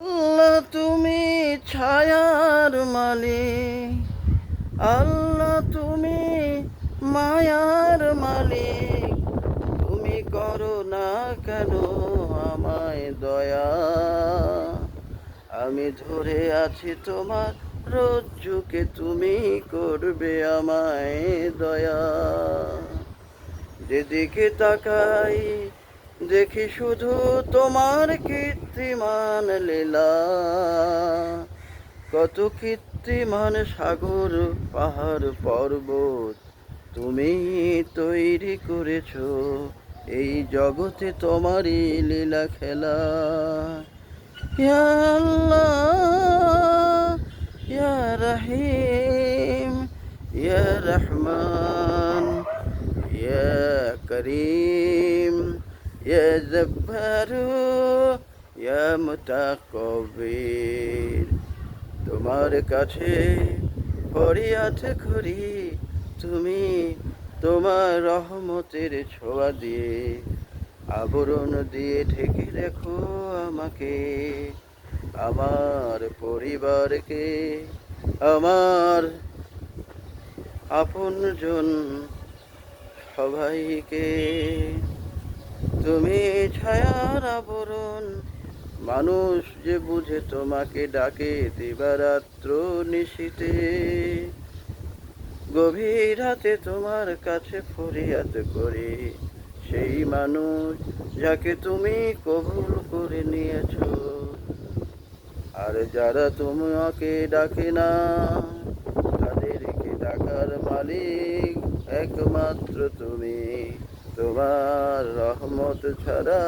আল্লাহ, তুমি ছায়ার মালিক। আল্লাহ, তুমি মায়ার মালিক। তুমি করো না কেন আমায় দয়া? আমি ধরে আছি তোমার রজ্জুকে, তুমি করবে আমায় দয়া। যেদিকে তাকাই দেখি শুধু তোমার কীর্তিমান লীলা। কত কীর্তিমান সাগর, পাহাড়, পর্বত তুমি তৈরি করেছ। এই জগতে তোমারই লীলা খেলা। ইয়া রহিম, ইয়া রহমান, ইয়া করিম। ইয়া জব্বারু ইয়া মুতাকবির তোমার কাছে ফরিয়াদ করি, তুমি তোমার রহমতের ছোঁয়া দিয়ে আবরণ দিয়ে ঢেকে রেখো আমাকে। আমার পরিবারকে, আমার আপনজন সবাইকে তুমি ছায়ার আবরণ, মানুষ যে বুঝে তোমাকে ডাকে দিবারাত্র নিশীতে। গভীর রাতে তোমার কাছে ফরিয়াদ করে, সেই মানুষ যাকে তুমি কবুল করে নিয়েছো। আর যারা তোমাকে ডাকে না, তাদেরকে ডাকার মালিক একমাত্র তুমি। তোমার রহমত ছাড়া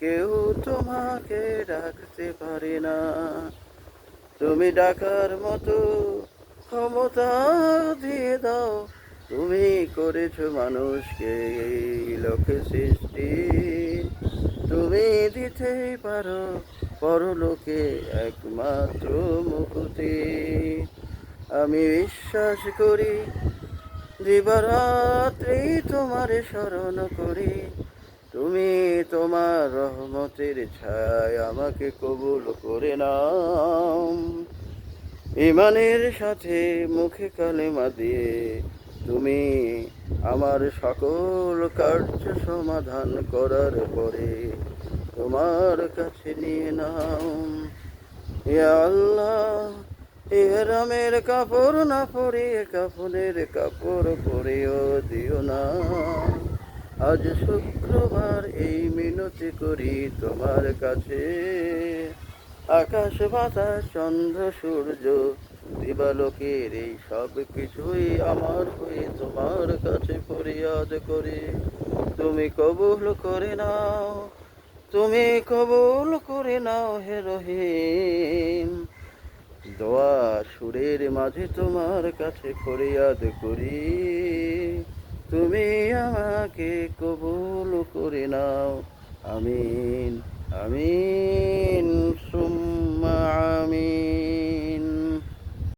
কেউ তোমাকে ডাকতে পারে না। তুমি ডাকার মতো ক্ষমতা দিয়ে দাও। তুমি করেছ মানুষকে লোকে সৃষ্টি। তুমি দিতে পারো পরলোকে একমাত্র মুকুতি। আমি বিশ্বাস করি দিবারাত্রি তোমার স্মরণ করি। তুমি তোমার রহমতের ছায় আমাকে কবুল করে নাও। ইমানের সাথে মুখে কালেমা দিয়ে তুমি আমার সকল কার্য সমাধান করার পরে তোমার কাছে নিয়ে নাও। আল্লাহ এহরামের কাপড় না পরে কাপড়ের কাপড় পরেও দিও না। আজ শুক্রবার এই মিনতি করি তোমার কাছে। আকাশ, বাতাস, চন্দ্র, সূর্য, দিবালোকের এই সব কিছুই আমার হয়ে তোমার কাছে ফরিয়াদ করে। তুমি কবুল করে নাও, তুমি কবুল করে নাও হে রহিম। দোয়া সুরের মাঝে তোমার কাছে ফরিয়াদ করি। তুমি আমাকে কবুল করে নাও। আমিন আমিন।